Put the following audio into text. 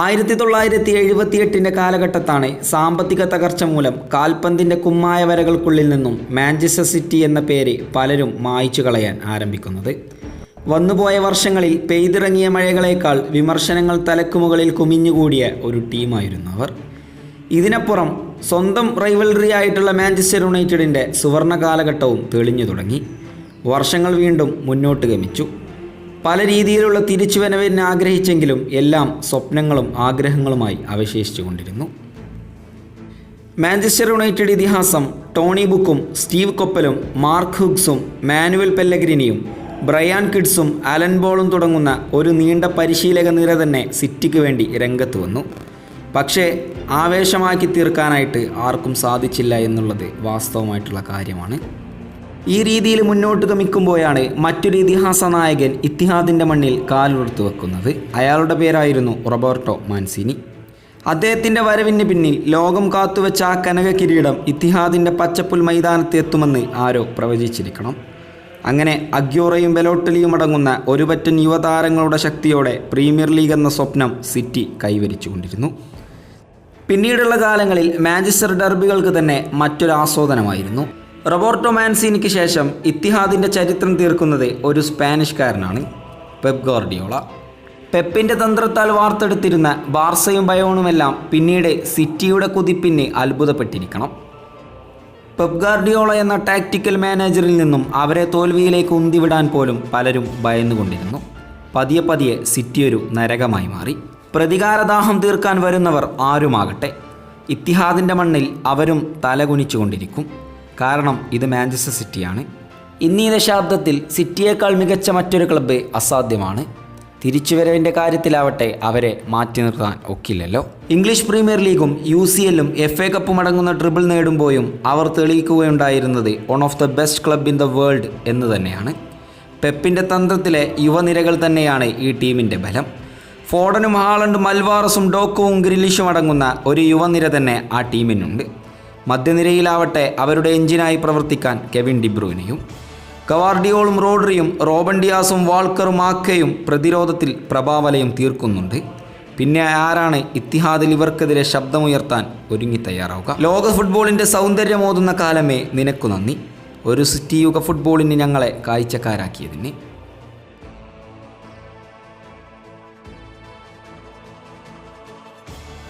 ആയിരത്തി തൊള്ളായിരത്തി എഴുപത്തി എട്ടിന്റെ കാലഘട്ടത്താണ് സാമ്പത്തിക തകർച്ച മൂലം കാൽപന്തിന്റെ കുമ്മായ വരകൾക്കുള്ളിൽ നിന്നും മാഞ്ചസ്റ്റർ സിറ്റി എന്ന പേര് പലരും മായ്ച്ചു കളയാൻ ആരംഭിക്കുന്നത്. വന്നുപോയ വർഷങ്ങളിൽ പെയ്തിറങ്ങിയ മഴകളേക്കാൾ വിമർശനങ്ങൾ തലക്കുമുകളിൽ കുമിഞ്ഞുകൂടിയ ഒരു ടീമായിരുന്നു അവർ. ഇതിനപ്പുറം സ്വന്തം റൈവൽറി ആയിട്ടുള്ള മാഞ്ചസ്റ്റർ യുണൈറ്റഡിന്റെ സുവർണ കാലഘട്ടവും തെളിഞ്ഞു തുടങ്ങി. വർഷങ്ങൾ വീണ്ടും മുന്നോട്ട് ഗമിച്ചു. പല രീതിയിലുള്ള തിരിച്ചുവരവിന് ആഗ്രഹിച്ചെങ്കിലും എല്ലാം സ്വപ്നങ്ങളും ആഗ്രഹങ്ങളുമായി അവശേഷിച്ചു കൊണ്ടിരുന്നു മാഞ്ചസ്റ്റർ യുണൈറ്റഡ് ഇതിഹാസം ടോണി ബുക്കും സ്റ്റീവ് കൊപ്പലും മാർക്ക് ഹുഗ്സും മാനുവൽ പെല്ലഗ്രിനിയും ബ്രയാൻ കിഡ്സും അലൻ ബോളും തുടങ്ങുന്ന ഒരു നീണ്ട പരിശീലക നിര തന്നെ സിറ്റിക്ക് വേണ്ടി രംഗത്ത് വന്നു. പക്ഷേ ആവേശമാക്കി തീർക്കാനായിട്ട് ആർക്കും സാധിച്ചില്ല എന്നുള്ളത് വാസ്തവമായിട്ടുള്ള കാര്യമാണ്. ഈ രീതിയിൽ മുന്നോട്ട് ഗമിക്കുമ്പോഴാണ് മറ്റൊരു ഇതിഹാസ നായകൻ ഇത്തിഹാദിന്റെ മണ്ണിൽ കാലുറത്ത് വെക്കുന്നത്. അയാളുടെ പേരായിരുന്നു റോബർട്ടോ മാൻസിനി. അദ്ദേഹത്തിന്റെ വരവിന് പിന്നിൽ ലോകം കാത്തുവെച്ച ആ കനക കിരീടം ഇത്തിഹാദിന്റെ പച്ചപ്പുൽ മൈതാനത്ത് എത്തുമെന്ന് ആരോ പ്രവചിച്ചിരിക്കണം. അങ്ങനെ അഗ്യോറയും ബെലോട്ടലിയും അടങ്ങുന്ന ഒരു പറ്റൻ യുവതാരങ്ങളുടെ ശക്തിയോടെ പ്രീമിയർ ലീഗ് എന്ന സ്വപ്നം സിറ്റി കൈവരിച്ചുകൊണ്ടിരുന്നു. പിന്നീടുള്ള കാലങ്ങളിൽ മാഞ്ചസ്റ്റർ ഡർബികൾക്ക് തന്നെ മറ്റൊരു ആസ്വാദനമായിരുന്നു. റോബോർട്ടോ മാൻസീനിക്ക് ശേഷം ഇത്തിഹാദിന്റെ ചരിത്രം തീർക്കുന്നത് ഒരു സ്പാനിഷ്കാരനാണ് പെപ് ഗോർഡിയോള. പെപ്പിന്റെ തന്ത്രത്താൽ വാർത്തെടുത്തിരുന്ന ബാർസയും ബയോണുമെല്ലാം പിന്നീട് സിറ്റിയുടെ കുതിപ്പിന് അത്ഭുതപ്പെട്ടിരിക്കണം. പെപ് ഗാർഡിയോള എന്ന ടാക്ടിക്കൽ മാനേജറിൽ നിന്നും അവരെ തോൽവിയിലേക്ക് ഉന്തിവിടാൻ പോലും പലരും ഭയന്നുകൊണ്ടിരുന്നു. പതിയെ പതിയെ സിറ്റി ഒരു നരകമായി മാറി. പ്രതികാരദാഹം തീർക്കാൻ വരുന്നവർ ആരുമാകട്ടെ? ഇത്തിഹാദിന്റെ മണ്ണിൽ അവരും തലകുനിച്ചുകൊണ്ടിരിക്കും. കാരണം ഇത് മാഞ്ചസ്റ്റർ സിറ്റിയാണ്. ഇന്നീ ദശാബ്ദത്തിൽ സിറ്റിയേക്കാൾ മികച്ച മറ്റൊരു ക്ലബ്ബ് അസാധ്യമാണ്. തിരിച്ചുവരവിന്റെ കാര്യത്തിലാവട്ടെ അവരെ മാറ്റി നിർത്താൻ ഒക്കില്ലല്ലോ. ഇംഗ്ലീഷ് പ്രീമിയർ ലീഗും യു സി എല്ലും എഫ് എ കപ്പും അടങ്ങുന്ന ട്രിബിൾ നേടുമ്പോഴും അവർ തെളിയിക്കുകയുണ്ടായിരുന്നത് one of the best club in the world എന്ന് തന്നെയാണ്. പെപ്പിന്റെ തന്ത്രത്തിലെ യുവനിരകൾ തന്നെയാണ് ഈ ടീമിന്റെ ബലം. ഫോർഡനും ഹാളണ്ടും അൽവാറസും ഡോക്കവും ഗ്രില്ലിഷും അടങ്ങുന്ന ഒരു യുവനിര തന്നെ ആ ടീമിനുണ്ട്. മധ്യനിരയിലാവട്ടെ അവരുടെ എഞ്ചിനായി പ്രവർത്തിക്കാൻ കെവിൻ ഡിബ്രൂവിനെയും കവാർഡിയോളും റോഡ്രിയും റോബൻ ഡിയാസും വാൾക്കറും ആക്കയും പ്രതിരോധത്തിൽ പ്രഭാവലയം തീർക്കുന്നുണ്ട്. പിന്നെ ആരാണ് ഇത്തിഹാദിൽ ഇവർക്കെതിരെ ശബ്ദമുയർത്താൻ ഒരുങ്ങി തയ്യാറാവുക? ലോക ഫുട്ബോളിന്റെ സൗന്ദര്യമോതുന്ന കാലമേ നിനക്കു നന്ദി. ഒരു സിറ്റി യുഗ ഫുട്ബോളിന് ഞങ്ങളെ കാഴ്ചക്കാരാക്കിയതിന്